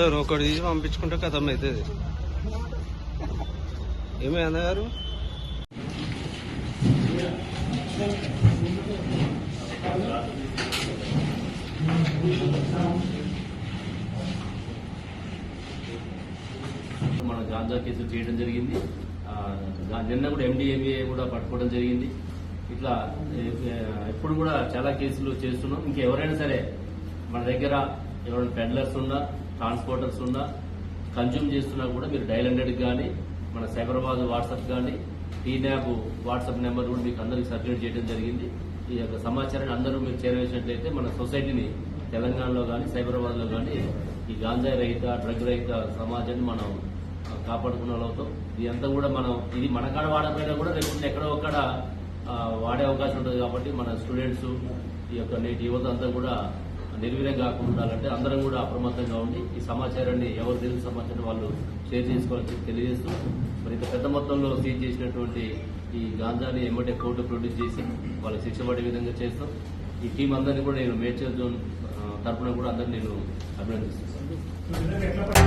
ఇద్దరు ఒకటి తీసి పంపించుకుంటే కథం అవుతుంది. ఏమి అన్నగారు? మన గాంజా కేసులు చేయడం జరిగింది. నిన్న కూడా ఎండిఎంఏ కూడా పట్టుకోవడం జరిగింది. ఇట్లా ఎప్పుడు కూడా చాలా కేసులు చేస్తున్నాం. ఇంకా ఎవరైనా సరే మన దగ్గర ఎవరైనా పెడ్లర్స్ ఉన్నా ట్రాన్స్పోర్టర్స్ ఉన్నా కన్జ్యూమ్ చేస్తున్నా కూడా మీరు డైల్ హండ్రెడ్ కానీ మన సైబరాబాద్ వాట్సాప్ కానీ టీనాబ్ వాట్సాప్ నెంబర్ కూడా మీకు అందరికి సర్క్యులేట్ చేయడం జరిగింది. ఈ యొక్క సమాచారాన్ని అందరూ మీరు చేరవేసినట్లయితే మన సొసైటీని తెలంగాణలో కానీ సైబరాబాద్లో కానీ ఈ గాంజా రహిత డ్రగ్ రహిత సమాజాన్ని మనం కాపాడుకున్న వాళ్ళతో ఇదంతా కూడా మనం ఇది మన కాడ వాడకపోయినా కూడా రేపు ఎక్కడో ఒక్కడ వాడే అవకాశం ఉంటుంది కాబట్టి మన స్టూడెంట్స్ ఈ యొక్క నేటి యువత అంతా కూడా నిర్వీర్యం కాకుండా ఉండాలంటే అందరం కూడా అప్రమత్తంగా ఉండి ఈ సమాచారాన్ని ఎవరు తెలిసిన సమాచారం వాళ్ళు షేర్ చేసుకోవాలని చెప్పి తెలియజేస్తూ మరి ఇంత పెద్ద మొత్తంలో సీజ్ చేసినటువంటి ఈ గాంజాని ఎమ్మటే కోర్టు ప్రొడ్యూస్ చేసి వాళ్ళకి శిక్ష పడే విధంగా చేస్తాం ఈ టీం అందరినీ కూడా నేను మేడ్చల్ జోన్ తరఫున తరపున కూడా అందరినీ నేను అభినందిస్తున్నాను.